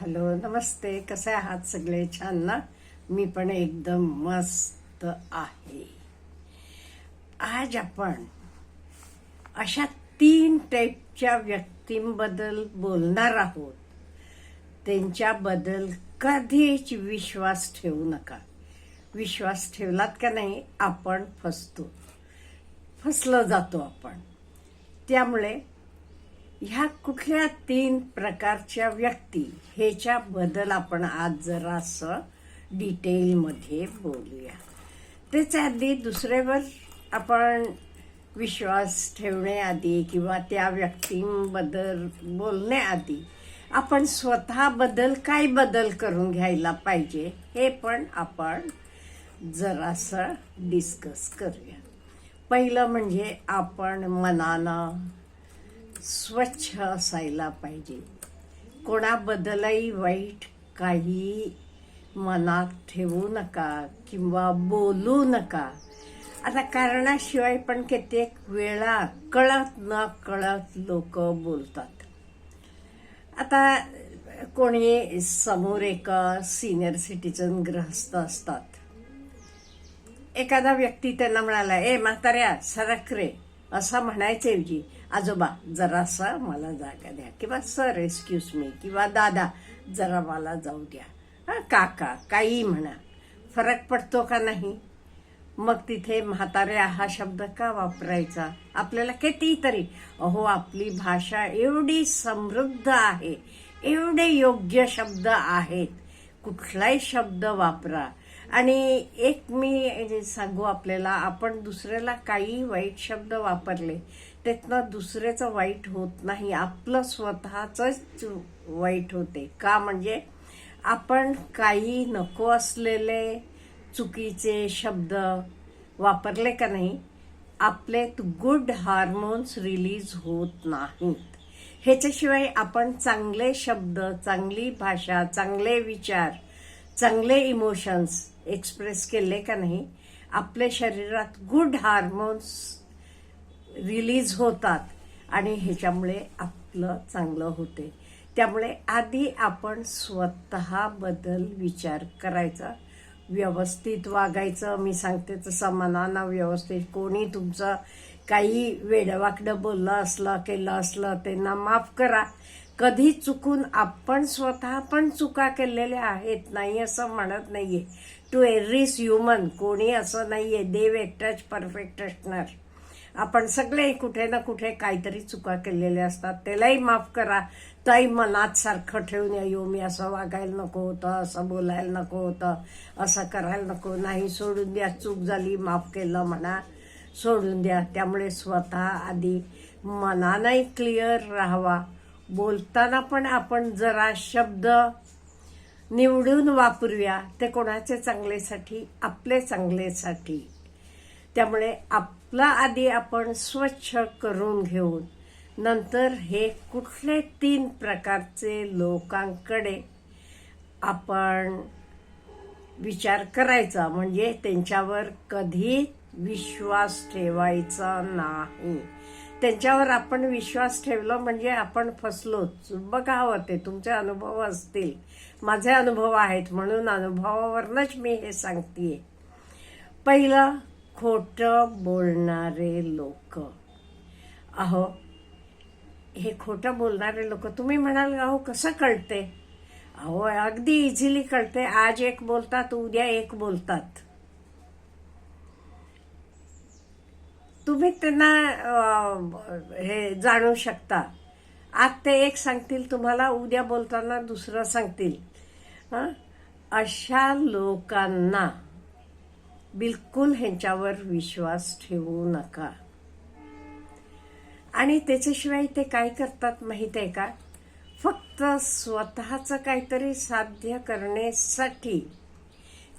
Hello नमस्ते. कसे आहात सगळे? छान ना? मी पण एकदम मस्त आहे. आज आपण अशा तीन टाईपच्या व्यक्तींबद्दल बोलणार आहोत. त्यांच्याबद्दल कधीच विश्वास ठेवू नका. विश्वास ठेवलात का नाही? आपण फसतो. फसलं जातो आपण. त्यामुळे ह्या कुठल्या तीन प्रकारच्या व्यक्ती ह्याच्याबद्दल आपण आज जरासं डिटेलमध्ये बोलूया. त्याच्या आधी दुसऱ्यावर आपण विश्वास ठेवण्याआधी किंवा त्या व्यक्तींबद्दल बोलण्याआधी आपण स्वतःबद्दल काय बदल करून घ्यायला पाहिजे हे पण आपण जरासं डिस्कस करूया. पहिलं म्हणजे आपण मनानं स्वच्छ असायला पाहिजे. कोणाबद्दलही वाईट काही मनात ठेवू नका किंवा बोलू नका. आता कारणाशिवाय पण कित्येक वेळा कळत न कळत लोक बोलतात. आता कोणी समोर एक सिनियर सिटीजन ग्रहस्थ असतात. एखादा व्यक्ती त्यांना म्हणाला ए म्हाताऱ्या सरक रे. असं म्हणायचऐवजी आजोबा जरासा मला जागा द्या किंवा सर एक्सक्यूज मी किंवा दादा जरा मला जाऊ द्या. हा काका काही म्हणा. फरक पडतो का नाही? मग तिथे म्हाताऱ्या हा शब्द का वापरायचा? आपल्याला कितीतरी अहो आपली भाषा एवढी समृद्ध आहे. एवढे योग्य शब्द आहेत. कुठलाही शब्द वापरा. आणि एक मी सांगू आपल्याला आपण दुसऱ्याला काही वाईट शब्द वापरले त्यातनं दुसऱ्याचं वाईट होत नाही. आपलं स्वतःच वाईट होते. का म्हणजे आपण काही नको असलेले चुकीचे शब्द वापरले का नाही आपले गुड हार्मोन्स रिलीज होत नाहीत. ह्याच्याशिवाय आपण चांगले शब्द चांगली भाषा चांगले विचार चांगले इमोशन्स एक्सप्रेस केले का नाही आपल्या शरीरात गुड हार्मोन्स रिलीज होतात आणि ह्याच्यामुळे आपलं चांगलं होते. त्यामुळे आधी आपण स्वतःबद्दल विचार करायचा व्यवस्थित वागायचं. मी सांगते तसं मनानं व्यवस्थित. कोणी तुमचं काही वेडवाकडं बोललं असलं केलं असलं त्यांना माफ करा. कधी चुकून आपण स्वतः पण चुका केलेल्या आहेत नाही असं म्हणत नाहीये. टू एव्हरीज ह्युमन कोणी असं नाही आहे देव एकटाच परफेक्ट असणार. आपण सगळे कुठे ना कुठे काहीतरी चुका केलेल्या असतात. त्यालाही माफ करा. ताई मनात सारखं ठेवून येऊ मी असं वागायला नको होतं असं बोलायला नको होतं असं करायला नको. नाही सोडून द्या. चूक झाली माफ केलं म्हणा. सोडून द्या. त्यामुळे स्वतः आधी मनानंही क्लिअर राहावा. बोलताना पण आपण जरा शब्द निवडून वापरूया ते कोणाचे चांगलेसाठी आपले चांगलेसाठी त्यामुळे आपला आधी आपण स्वच्छ करून घेऊन नंतर हे कुठले तीन प्रकारचे लोकांकडे आपण विचार करायचा. म्हणजे त्यांच्यावर कधी विश्वास ठेवायचा नाही. त्यांच्यावर आपण विश्वास ठेवला म्हणजे आपण फसलोच बघा ते तुमचे अनुभव असतील. माझे अनुभव आहेत म्हणून अनुभवावरनच मी हे सांगतेय. पहिलं खोटं बोलणारे लोक. अहो हे खोटं बोलणारे लोक तुम्ही म्हणाल अहो कसं कळते अहो अगदी इझिली कळते आज एक बोलतात उद्या एक बोलतात. तुम्ही त्यांना हे जाणू शकता. आज ते एक सांगतील तुम्हाला उद्या बोलताना दुसरं सांगतील. अशा लोकांना बिलकुल ह्यांच्यावर विश्वास ठेवू नका. आणि त्याच्याशिवाय ते काय करतात माहीत आहे का? फक्त स्वतःचं काहीतरी साध्य करण्यासाठी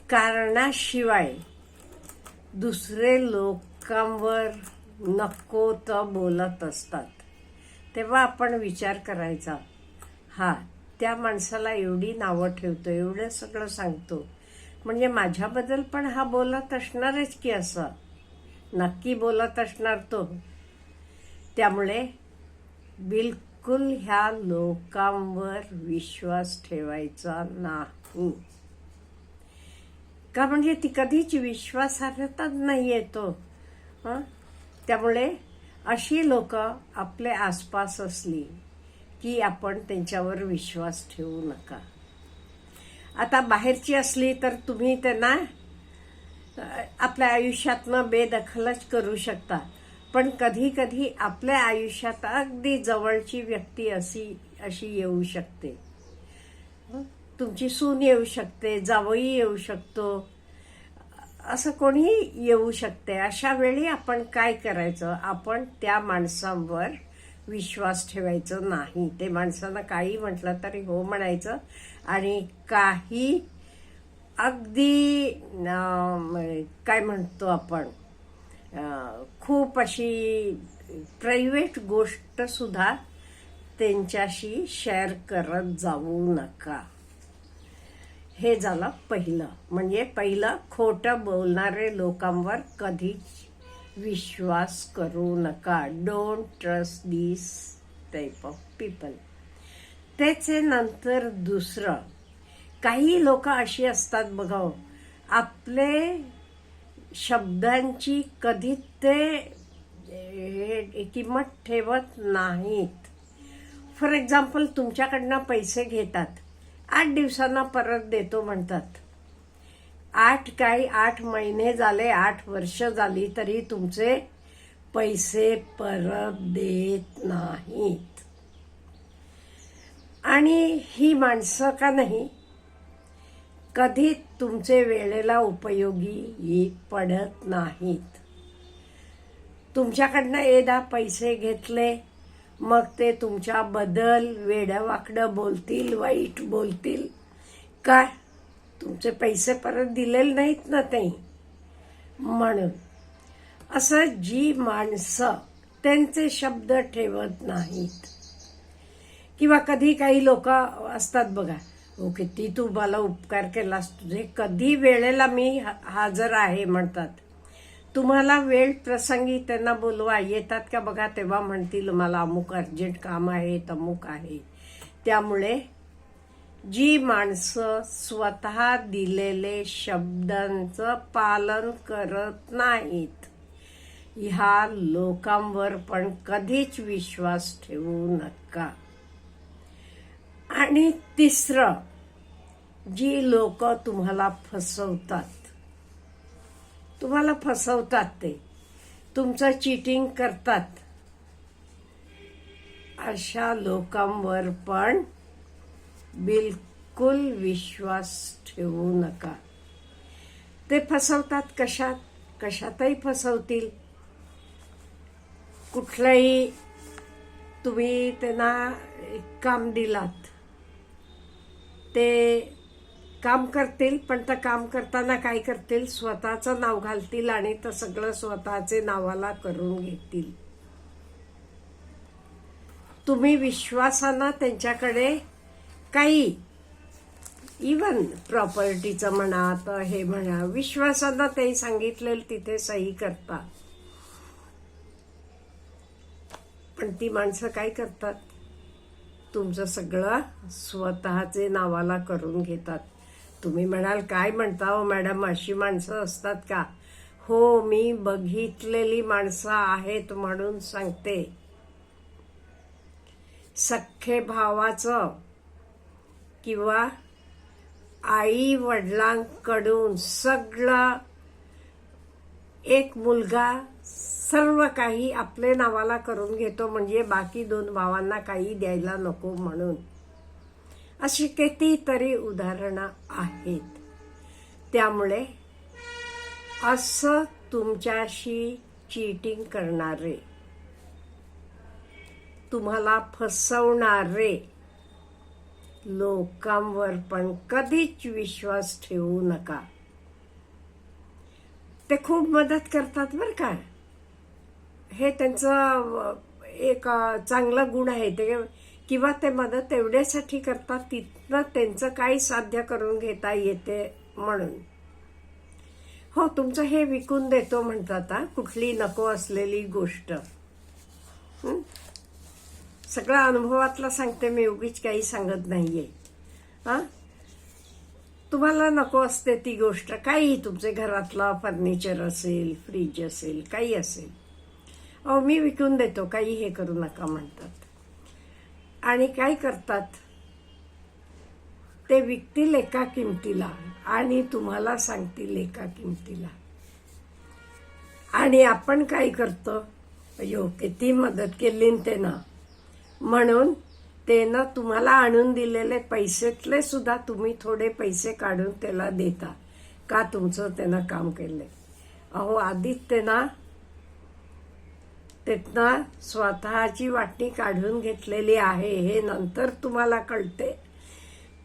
कारणाशिवाय दुसरे लोक लोकांवर नको तर बोलत असतात. तेव्हा आपण विचार करायचा हा त्या माणसाला एवढी नावं ठेवतो एवढं सगळं सांगतो. म्हणजे माझ्याबद्दल पण हा बोलत असणारच की असं? नक्की बोलत असणार तो. त्यामुळे बिलकुल बिलकुल ह्या लोकांवर विश्वास ठेवायचा नाही. का म्हणजे ती कधीच विश्वासार्हताच नाही येतो हं? त्यामुळे अशी लोक आपल्या आसपास असली की आपण त्यांच्यावर विश्वास ठेवू नका. आता बाहेरची असली तर तुम्ही त्यांना आपल्या आयुष्यातनं बेदखलच करू शकता. पण कधी कधी आपल्या आयुष्यात अगदी जवळची व्यक्ती अशी अशी येऊ शकते. तुमची सून येऊ शकते जावई येऊ शकतो. असं कोणीही येऊ शकते. अशा वेळी आपण काय करायचं? आपण त्या माणसांवर विश्वास ठेवायचं नाही. ते माणसानं काही म्हटलं तरी हो म्हणायचं. आणि काही अगदी काय म्हणतो आपण? खूप अशी प्रायव्हेट गोष्ट सुद्धा त्यांच्याशी शेअर करत जाऊ नका. हे झालं पहिलं. म्हणजे पहिलं खोटं बोलणारे लोकांवर कधीच विश्वास करू नका. Don't trust this type of people त्याचे नंतर दुसरं. काही लोक अशी असतात बघा हो. आपले शब्दांची कधी ते किंमत ठेवत नाहीत. फॉर एक्झाम्पल तुमच्याकडनं पैसे घेतात. आठ दिवसांना परत देतो म्हणतात. आठ काही आठ महिने झाले आठ वर्ष झाली तरी तुमचे पैसे परत देत नाहीत. आणि ही माणसं का नाही? कधी तुमचे वेळेला उपयोगी पडत नाहीत. तुमच्याकडनं एकदा पैसे घेतले मग ते तुमच्या बदल वेड्यावाकडं बोलतील वाईट बोलतील. काय? तुमचे पैसे परत दिलेले नाहीत ना ते म्हणून. असं जी माणसं त्यांचे शब्द ठेवत नाहीत. किंवा कधी काही लोक असतात बघा हो किती तू मला उपकार केलास तुझे कधी वेळेला मी हजर आहे म्हणतात. तुम्हाला वेळ प्रसंगी त्यांना बोलवा. येतात का बघा तेव्हा म्हणतील मला अमुक अर्जंट काम आहे तमुक आहे. त्यामुळे जी माणसं स्वतः दिलेले शब्दांचं पालन करत नाहीत ह्या लोकांवर पण कधीच विश्वास ठेवू नका. आणि तिसरं जी लोक तुम्हाला फसवतात तुम्हाला फसवतात ते. तुमचं चिटिंग करतात. अशा लोकांवर पण बिलकुल विश्वास ठेवू नका. ते फसवतात कशात? कशातही फसवतील. कुठलंही तुम्ही त्यांना काम दिलात. ते काम करतील पण तर काम करताना काय करतील? स्वतःचं नाव घालतील आणि तर सगळं स्वतःचे नावाला करून घेतील. तुम्ही विश्वासानं त्यांच्याकडे काही इवन प्रॉपर्टीचं म्हणा तर हे म्हणा विश्वासानं ते सांगितलेलं तिथे सही करता पण ती माणसं काय करतात? तुमचं सगळं स्वतःचे नावाला करून घेतात. तुम्ही म्हणाल काय म्हणता हो मॅडम? अशी माणसं असतात का? हो मी बघितलेली माणसं आहेत म्हणून सांगते. सख्खे भावाचं किंवा आई वडिलांकडून सगळं एक मुलगा सर्व काही आपले नावाला करून घेतो म्हणजे बाकी दोन भावांना काही द्यायला नको म्हणून. अशी कितीतरी उदाहरणं आहेत. त्यामुळे असं तुमच्याशी चीटिंग करणारे तुम्हाला फसवणारे लोकांवर पण कधीच विश्वास ठेवू नका. ते खूप मदत करतात बरं का. हे त्यांचं एक चांगला गुण आहे. ते किंवा ते मदत एवढ्यासाठी करतात तिथनं त्यांचं काही साध्य करून घेता येते म्हणून. हो तुमचं हे विकून देतो म्हणतात हा. कुठली नको असलेली गोष्ट. सगळा अनुभवातला अनुभवातलं सांगते मी उगीच काही सांगत नाहीये. हां? तुम्हाला नको असते ती गोष्ट. काही तुमचे घरातलं फर्निचर असेल फ्रीज असेल काही असेल. अहो मी विकून देतो काही हे करू नका म्हणतात. आणि काय करतात? ते विकतील एका किमतीला आणि तुम्हाला सांगतील एका किमतीला. आणि आपण काय करतो? अयो किती मदत केली न ते ना म्हणून त्यानं तुम्हाला आणून दिलेले पैसेतले सुद्धा तुम्ही थोडे पैसे काढून त्याला देता. का तुमचं त्यानं काम केलंय? अहो आधीच त्यांना ना त्यातनं स्वतःची वाटणी काढून घेतलेली आहे. हे नंतर तुम्हाला कळते.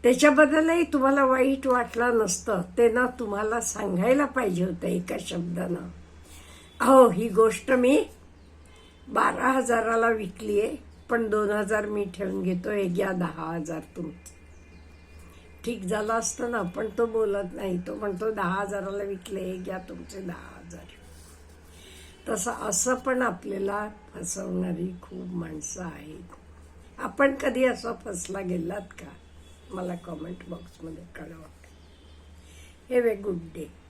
त्याच्याबद्दलही तुम्हाला वाईट वाटलं नसतं. ते ना तुम्हाला सांगायला पाहिजे होतं एका शब्दानं. अहो ही गोष्ट मी बारा हजाराला विकली आहे पण दोन हजार मी ठेवून घेतो हे घ्या दहा हजार तुमचं ठीक झालं असतं ना पण तो बोलत नाही. तो म्हणतो दहा हजाराला विकले हे घ्या तुमचे दहा हजार. तसं असं पण आपल्याला फसवणारी खूप माणसं आहेत. आपण कधी असं फसला गेलात का? मला कमेंट बॉक्समध्ये कळवा. हे वे गुड डे